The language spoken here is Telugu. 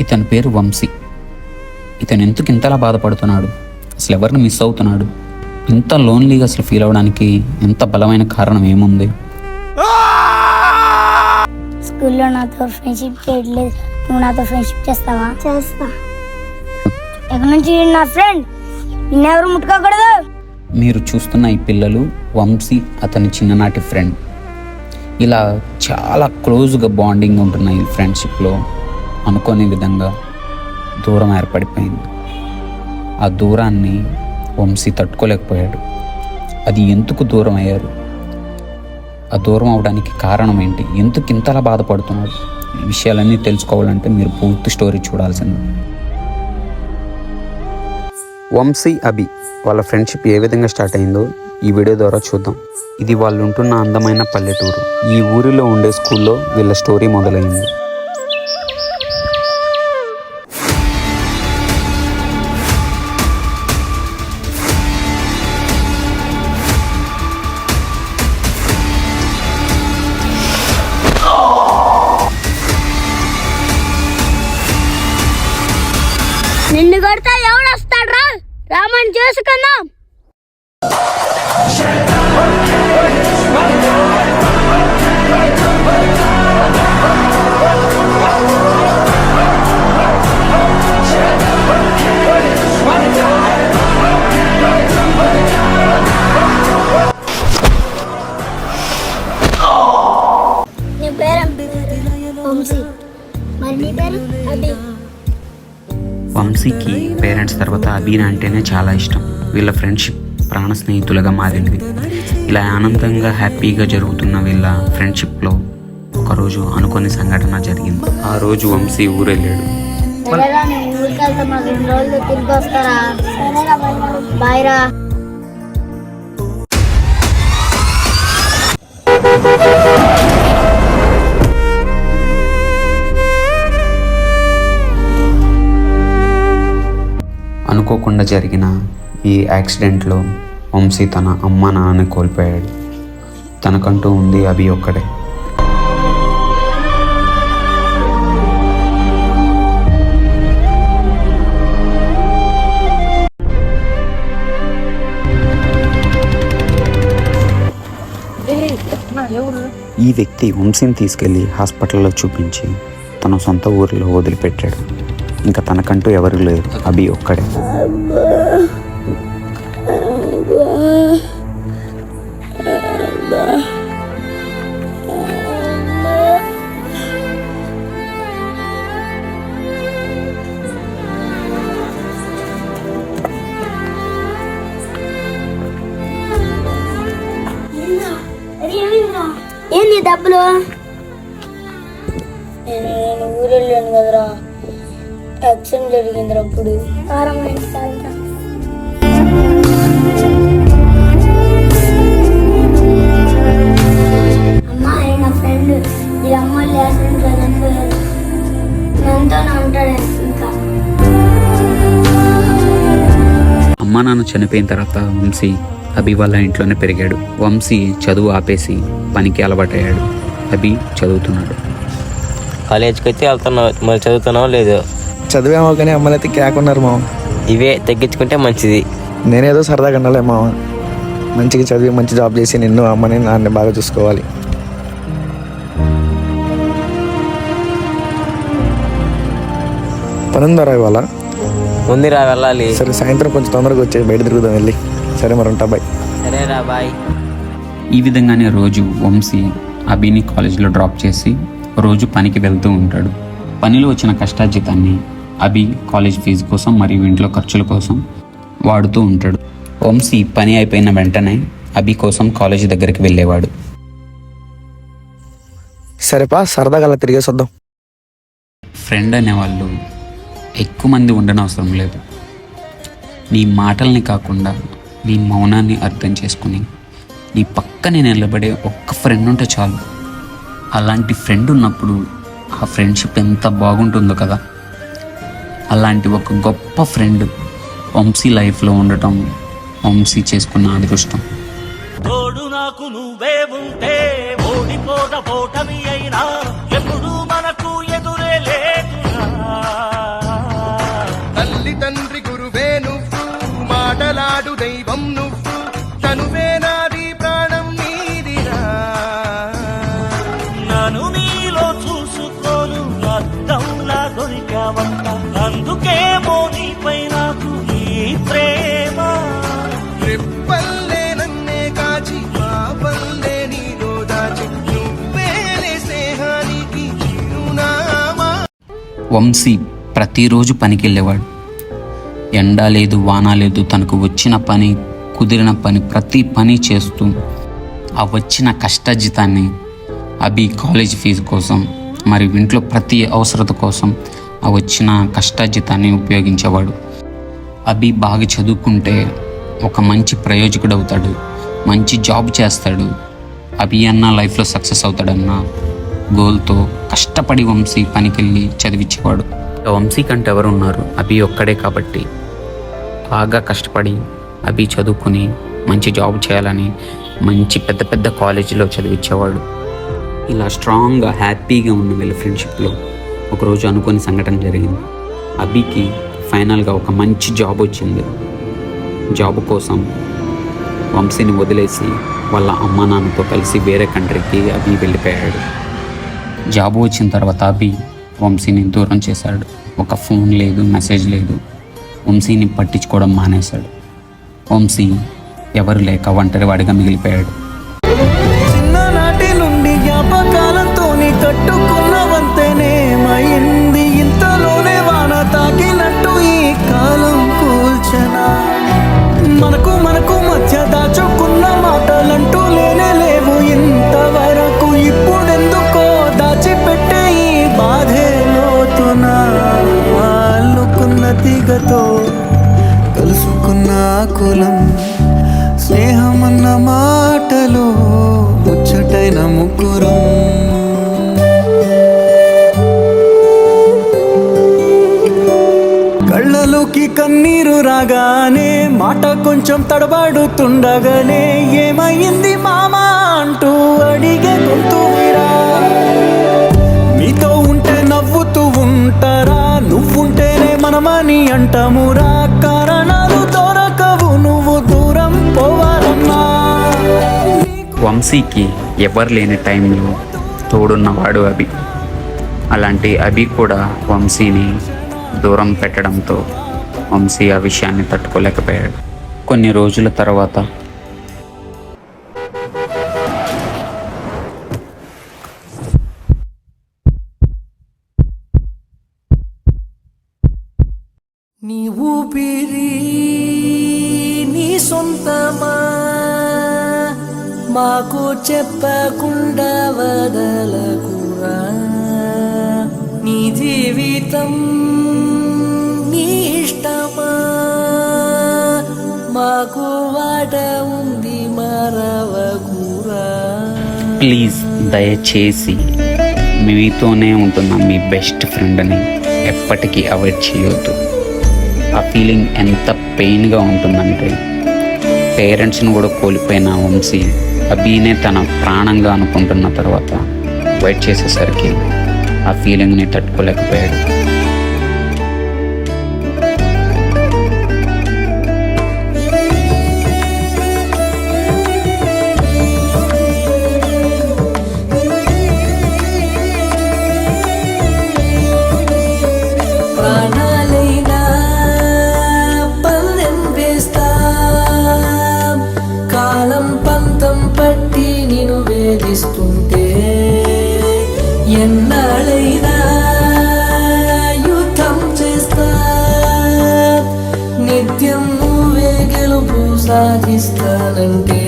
ఇతని పేరు వంశీ. ఇతను ఎందుకు ఇంతలా బాధపడుతున్నాడు? అసలు ఎవరిని మిస్ అవుతున్నాడు? ఇంత లోన్లీగా అసలు ఫీల్ అవ్వడానికి ఎంత బలమైన కారణం ఏముంది? స్కూల్లో నాతో ఫ్రెండ్షిప్ చేయట్లేదు. నువ్వు నాతో ఫ్రెండ్షిప్ చేస్తావా? చేస్తా. ఎక్కడి నుంచి నా ఫ్రెండ్ నిన్నెవరు ముట్టుకోకూడదు? మీరు చూస్తున్న ఈ పిల్లలు వంశీ అతని చిన్ననాటి ఫ్రెండ్ ఇలా చాలా క్లోజ్గా బాండింగ్ ఉంటున్నాయి ఈ ఫ్రెండ్షిప్లో అనుకోని విధంగా దూరం ఏర్పడిపోయింది. ఆ దూరాన్ని వంశీ తట్టుకోలేకపోయాడు. అది ఎందుకు దూరం అయ్యారు? ఆ దూరం అవడానికి కారణం ఏంటి? ఎందుకు ఇంతలా బాధపడుతున్నాడు ఈ విషయాలన్నీ తెలుసుకోవాలంటే మీరు పూర్తి స్టోరీ చూడాల్సింది. వంశీ అభి వాళ్ళ ఫ్రెండ్షిప్ ఏ విధంగా స్టార్ట్ అయిందో ఈ వీడియో ద్వారా చూద్దాం. ఇది వాళ్ళు ఉంటున్న అందమైన పల్లెటూరు. ఈ ఊరిలో ఉండే స్కూల్లో వీళ్ళ స్టోరీ మొదలైంది. రామని చేసుకుందాం వీళ్ళకి పేరెంట్స్ తర్వాత అబీనా అంటేనే చాలా ఇష్టం. వీళ్ళ ఫ్రెండ్షిప్ ప్రాణ స్నేహితులుగా మారింది. ఇలా ఆనందంగా హ్యాపీగా జరుగుతున్న వీళ్ళ ఫ్రెండ్షిప్లో ఒకరోజు అనుకోని సంఘటన జరిగింది. ఆ రోజు వంశీ ఊరెళ్ళాడు. ఊరికి మాకు రెండు రోజులు తిరిగి వస్తారా? బాయ్ రా. అనుకోకుండా జరిగిన ఈ యాక్సిడెంట్లో వంశీ తన అమ్మ నాన్నని కోల్పోయాడు. తనకంటూ ఉంది అభి ఒక్కడే. ఈ వ్యక్తి వంశీని తీసుకెళ్ళి హాస్పిటల్లో చూపించి తన సొంత ఊరిలో వదిలిపెట్టాడు. ఇంకా తనకంటూ ఎవరు లేరు. అభి ఒక్కడే. ఏంది డబ్బులు? యాక్సిడెంట్ జరిగిందిరా అప్పుడు అమ్మాయి నా ఫ్రెండ్? ఈ అమ్మాయి యాక్సిడెంట్ చనిపోయారు ఎంతోనే ఉంటాడు ఇంకా. అమ్మా నాన్న చనిపోయిన తర్వాత వంశీ అభి వాళ్ళ ఇంట్లోనే పెరిగాడు. వంశీ చదువు ఆపేసి పనికి అలవాటయ్యాడు. అభి చదువుతున్నాడు. కాలేజ్కి అయితే వెళ్తున్నావు? మరి చదువుతున్నావు? లేదు? చదివేమో కానీ అమ్మలు అయితే కేకున్నారు మామ. ఇవే తగ్గించుకుంటే మంచిది. నేనేదో సరదాగా ఉండాలి మామ. మంచిగా చదివి మంచి జాబ్ చేసి నిన్ను అమ్మని నాన్న బాగా చూసుకోవాలి. పనుందరా ఇవాళ? ముందురా వెళ్ళాలి. సరే సాయంత్రం కొంచెం తొందరగా వచ్చి బయట తిరుగుదాం వెళ్ళి. సరే మరి ఉంటా బాయ్. సరేరా బాయ్. ఈ విధంగానే రోజు వంశీ అభిని కాలేజీలో డ్రాప్ చేసి రోజు పనికి వెళ్తూ ఉంటాడు. పనిలో వచ్చిన కష్టార్జితాన్ని అభి కాలేజ్ ఫీజు కోసం మరియు ఇంట్లో ఖర్చుల కోసం వాడుతూ ఉంటాడు. వంశీ పని అయిపోయిన వెంటనే అభి కోసం కాలేజ్ దగ్గరికి వెళ్ళేవాడు. సరేపా సరదాగా అలా తిరిగేసి వద్దాం. ఫ్రెండ్ అనేవాళ్ళు ఎక్కువ మంది ఉండనవసరం లేదు. నీ మాటల్ని కాకుండా నీ మౌనాన్ని అర్థం చేసుకుని నీ పక్కనే నిలబడే ఒక్క ఫ్రెండ్ ఉంటే చాలు. అలాంటి ఫ్రెండ్ ఉన్నప్పుడు ఆ ఫ్రెండ్షిప్ ఎంత బాగుంటుందో కదా. అలాంటి ఒక గొప్ప ఫ్రెండ్ వంశీ లైఫ్లో ఉండటం వంశీ చేసుకున్న అదృష్టం. తోడు నాకు నువ్వే ఉంటే ఓడిపోద పోటమి అయినా ఎప్పుడు మనకు ఎదురే తల్లి తండ్రి గురువే నువ్వు మాటలాడు దైవం నువ్వు. వంశీ ప్రతిరోజు పనికి వెళ్ళేవాడు ఎండ లేదు వాన లేదు తనకు వచ్చిన పని కుదిరిన పని ప్రతి పని చేస్తూ ఆ వచ్చిన కష్టజితాన్ని అభి కాలేజ్ ఫీజు కోసం మరి ఇంట్లో ప్రతి అవసరత కోసం ఆ వచ్చిన కష్టజితాన్ని ఉపయోగించేవాడు. అభి బాగా చదువుకుంటే ఒక మంచి ప్రయోజకుడు అవుతాడు మంచి జాబ్ చేస్తాడు. అభి అన్న లైఫ్లో సక్సెస్ అవుతాడన్న గోల్తో కష్టపడి వంశీ పనికెళ్ళి చదివించేవాడు వంశీ కంటే ఎవరు ఉన్నారు అభి ఒక్కడే కాబట్టి. బాగా కష్టపడి అభి చదువుకుని మంచి జాబ్ చేయాలని మంచి పెద్ద పెద్ద కాలేజీలో చదివించేవాడు ఇలా స్ట్రాంగ్గా హ్యాపీగా ఉన్న వీళ్ళ ఫ్రెండ్షిప్లో ఒకరోజు అనుకోని సంఘటన జరిగింది. అభికి ఫైనల్గా ఒక మంచి జాబ్ వచ్చింది. జాబ్ కోసం వంశీని వదిలేసి వాళ్ళ అమ్మానాన్నతో కలిసి వేరే కంట్రీకి అభి వెళ్ళిపోయాడు. జాబ్ వచ్చిన తర్వాత అభి వంశీని దూరం చేశాడు. ఒక ఫోన్ లేదు మెసేజ్ లేదు. వంశీని పట్టించుకోవడం మానేశాడు. వంశీ ఎవరు లేక ఒంటరివాడిగా మిగిలిపోయాడు. కన్నీరు రాగానే మాట కొంచెం తడబడుతుండగానే ఏమైంది మామా అంటూ అడిగే గొంతు మీతో ఉంటే నవ్వుతూ ఉంటారా? నువ్వుంటేనే మనమని అంటామురా? కారణాలు దొరకవు నువ్వు దూరం పోవాలన్నా? వంశీకి ఎవరు లేని టైంలో తోడున్నవాడు అభి. అలాంటి అభి కూడా వంశీని దూరం పెట్టడంతో వంశీ ఆ విషయాన్ని తట్టుకోలేకపోయాడు. కొన్ని రోజుల తర్వాత నీ ఊపిరి నీ సొంతమా? మాకు చెప్పకుండా వదలకురా నీ జీవితం ఇష్టమా? మాకు వాట ఉంది మరవకురా? ప్లీజ్ దయచేసి మీతోనే ఉంటున్న మీ బెస్ట్ ఫ్రెండ్ని ఎప్పటికీ అవాయిడ్ చేయొద్దు. ఆ ఫీలింగ్ ఎంత పెయిన్గా ఉంటుందంటే పేరెంట్స్ని కూడా కోల్పోయిన వంశీ అభినే తన ప్రాణంగా అనుకుంటున్న తర్వాత వెయిట్ చేసేసరికి ఆ ఫీలింగ్ని తట్టుకోలేకపోయాడు. నిత్యం నువ్వే గెలుపు సాధిస్తానంటే